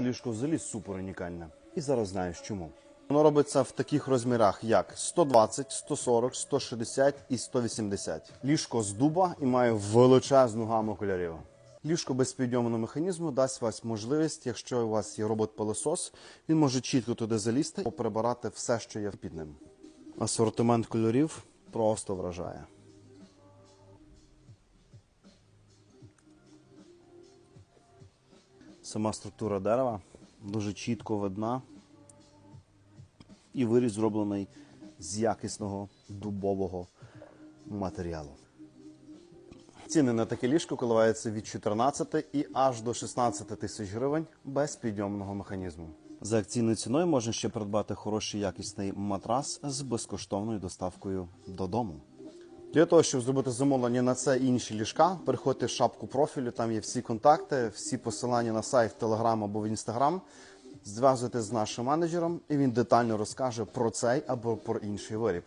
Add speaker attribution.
Speaker 1: Ліжко взагалі супер унікальне. І зараз знаєш чому. Воно робиться в таких розмірах, як 120, 140, 160 і 180. Ліжко з дуба і має величезну гаму кольорів. Ліжко без підйомного механізму дасть вас можливість, якщо у вас є робот-пилосос, він може чітко туди залізти і прибирати все, що є під ним. Асортимент кольорів просто вражає. Сама структура дерева дуже чітко видна. І виріз зроблений з якісного дубового матеріалу. Ціни на таке ліжко коливаються від 14 і аж до 16 тисяч гривень без підйомного механізму. За акційною ціною можна ще придбати хороший якісний матрас з безкоштовною доставкою додому. Для того, щоб зробити замовлення на це і інші ліжка, переходьте в шапку профілю, там є всі контакти, всі посилання на сайт, Телеграм або в Інстаграм. Зв'язуйтесь з нашим менеджером, і він детально розкаже про цей або про інший виріб.